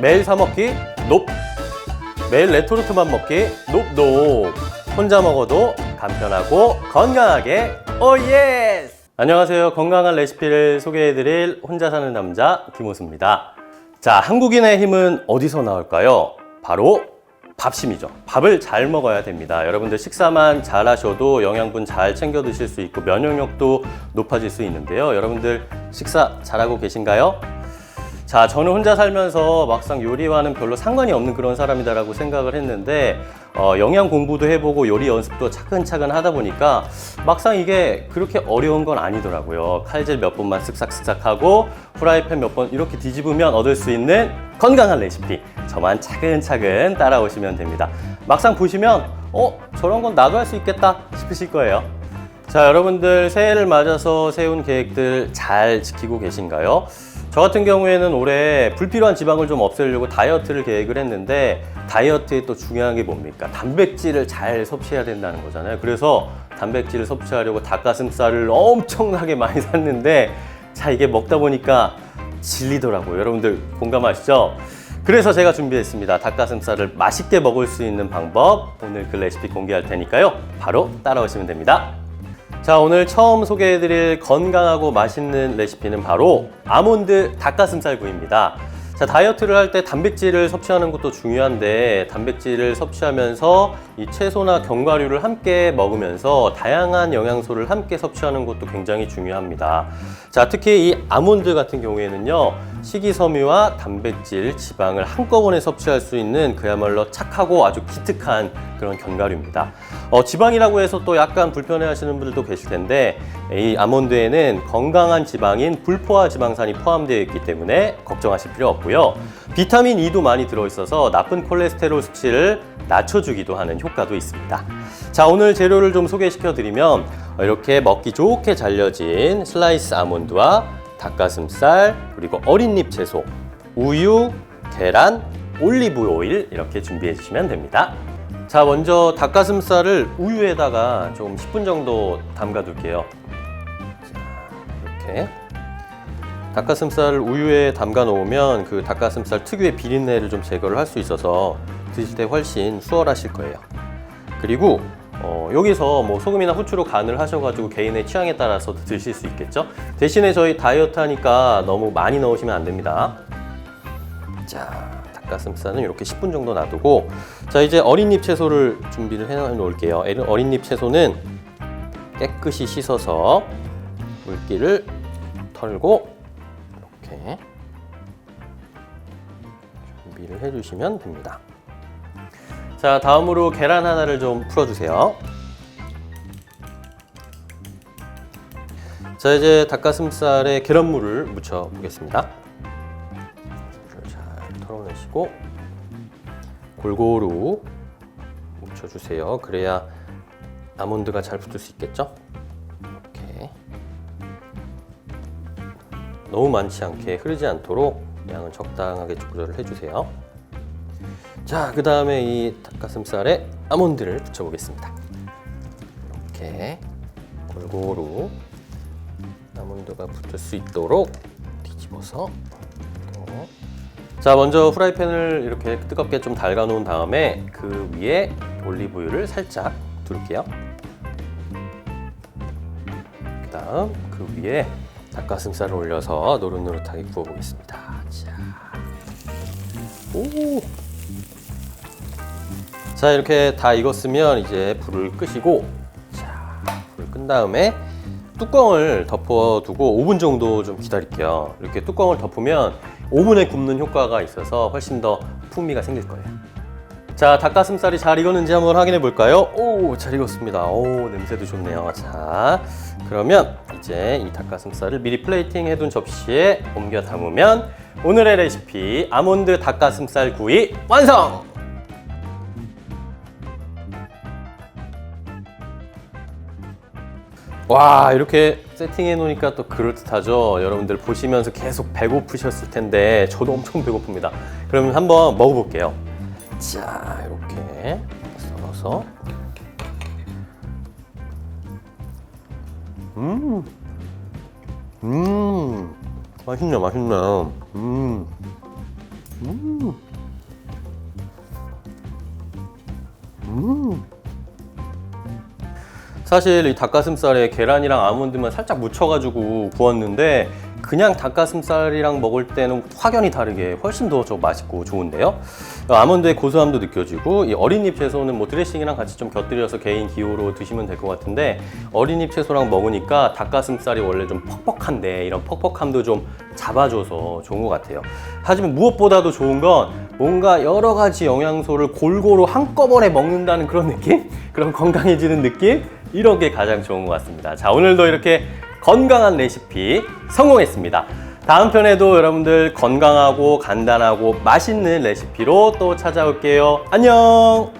매일 사 먹기 높 매일 레토르트만 먹기 높높 혼자 먹어도 간편하고 건강하게 오예스 안녕하세요. 건강한 레시피를 소개해드릴 혼자 사는 남자 김호수입니다. 자 한국인의 힘은 어디서 나올까요? 바로 밥심이죠. 밥을 잘 먹어야 됩니다. 여러분들 식사만 잘 하셔도 영양분 잘 챙겨 드실 수 있고 면역력도 높아질 수 있는데요. 여러분들 식사 잘하고 계신가요? 자, 저는 혼자 살면서 막상 요리와는 별로 상관이 없는 그런 사람이다라고 생각을 했는데, 어, 영양 공부도 해보고 요리 연습도 차근차근 하다 보니까 막상 이게 그렇게 어려운 건 아니더라고요. 칼질 몇 번만 쓱싹쓱싹 하고 후라이팬 몇 번 이렇게 뒤집으면 얻을 수 있는 건강한 레시피. 저만 차근차근 따라오시면 됩니다. 막상 보시면, 어, 저런 건 나도 할 수 있겠다 싶으실 거예요. 자, 여러분들 새해를 맞아서 세운 계획들 잘 지키고 계신가요? 저 같은 경우에는 올해 불필요한 지방을 좀 없애려고 다이어트를 계획을 했는데 다이어트에 또 중요한 게 뭡니까? 단백질을 잘 섭취해야 된다는 거잖아요. 그래서 단백질을 섭취하려고 닭가슴살을 엄청나게 많이 샀는데 자, 이게 먹다 보니까 질리더라고요. 여러분들 공감하시죠? 그래서 제가 준비했습니다. 닭가슴살을 맛있게 먹을 수 있는 방법 오늘 그 레시피 공개할 테니까요. 바로 따라오시면 됩니다. 자, 오늘 처음 소개해드릴 건강하고 맛있는 레시피는 바로 아몬드 닭가슴살 구이입니다. 자, 다이어트를 할 때 단백질을 섭취하는 것도 중요한데 단백질을 섭취하면서 이 채소나 견과류를 함께 먹으면서 다양한 영양소를 함께 섭취하는 것도 굉장히 중요합니다. 자, 특히 이 아몬드 같은 경우에는요, 식이섬유와 단백질, 지방을 한꺼번에 섭취할 수 있는 그야말로 착하고 아주 기특한 그런 견과류입니다. 어, 지방이라고 해서 또 약간 불편해 하시는 분들도 계실 텐데, 이 아몬드에는 건강한 지방인 불포화 지방산이 포함되어 있기 때문에 걱정하실 필요 없고요. 비타민 E도 많이 들어있어서 나쁜 콜레스테롤 수치를 낮춰주기도 하는 효과도 있습니다. 자, 오늘 재료를 좀 소개시켜 드리면 이렇게 먹기 좋게 잘려진 슬라이스 아몬드와 닭가슴살, 그리고 어린잎 채소, 우유, 계란, 올리브 오일 이렇게 준비해 주시면 됩니다. 자, 먼저 닭가슴살을 우유에다가 좀 10분 정도 담가 둘게요. 자, 이렇게. 닭가슴살을 우유에 담가 놓으면 그 닭가슴살 특유의 비린내를 좀 제거를 할 수 있어서 드실 때 훨씬 수월하실 거예요. 그리고 어, 여기서 뭐 소금이나 후추로 간을 하셔가지고 개인의 취향에 따라서 드실 수 있겠죠. 대신에 저희 다이어트 하니까 너무 많이 넣으시면 안 됩니다. 자, 닭가슴살은 이렇게 10분 정도 놔두고 자 이제 어린잎 채소를 준비를 해 놓을게요. 어린잎 채소는 깨끗이 씻어서 물기를 털고 이렇게 준비를 해주시면 됩니다. 자, 다음으로 계란 하나를 좀 풀어주세요. 자, 이제 닭가슴살에 계란물을 묻혀 보겠습니다. 잘 털어내시고 골고루 묻혀주세요. 그래야 아몬드가 잘 붙을 수 있겠죠? 너무 많지 않게 흐르지 않도록 양은 적당하게 조절을 해주세요. 자, 그 다음에 이 닭가슴살에 아몬드를 붙여보겠습니다. 이렇게 골고루 아몬드가 붙을 수 있도록 뒤집어서 또. 자, 먼저 프라이팬을 이렇게 뜨겁게 좀 달가 놓은 다음에 그 위에 올리브유를 살짝 두를게요. 그 다음 그 위에 닭가슴살을 올려서 노릇노릇하게 구워보겠습니다. 자. 오! 자 이렇게 다 익었으면 이제 불을 끄시고 자 불을 끈 다음에 뚜껑을 덮어두고 5분 정도 좀 기다릴게요 이렇게 뚜껑을 덮으면 오븐에 굽는 효과가 있어서 훨씬 더 풍미가 생길 거예요 자 닭가슴살이 잘 익었는지 한번 확인해 볼까요? 오 잘 익었습니다. 오 냄새도 좋네요. 자 그러면 이제 이 닭가슴살을 미리 플레이팅 해둔 접시에 옮겨 담으면 오늘의 레시피 아몬드 닭가슴살 구이 완성! 와 이렇게 세팅해 놓으니까 또 그럴듯하죠? 여러분들 보시면서 계속 배고프셨을 텐데 저도 엄청 배고픕니다. 그러면 한번 먹어볼게요 자 이렇게 썰어서. 음, 음, 맛있네, 맛있네. 음. 사실 이 닭가슴살에 계란이랑 아몬드만 살짝 묻혀가지고 구웠는데 그냥 닭가슴살이랑 먹을 때는 확연히 다르게 훨씬 더 좀 맛있고 좋은데요. 아몬드의 고소함도 느껴지고 이 어린잎 채소는 뭐 드레싱이랑 같이 좀 곁들여서 개인 기호로 드시면 될 것 같은데 어린잎 채소랑 먹으니까 닭가슴살이 원래 좀 퍽퍽한데 이런 퍽퍽함도 좀 잡아줘서 좋은 것 같아요. 하지만 무엇보다도 좋은 건 뭔가 여러 가지 영양소를 골고루 한꺼번에 먹는다는 그런 느낌? 그런 건강해지는 느낌? 이런 게 가장 좋은 것 같습니다. 자, 오늘도 이렇게 건강한 레시피 성공했습니다. 다음 편에도 여러분들 건강하고 간단하고 맛있는 레시피로 또 찾아올게요. 안녕!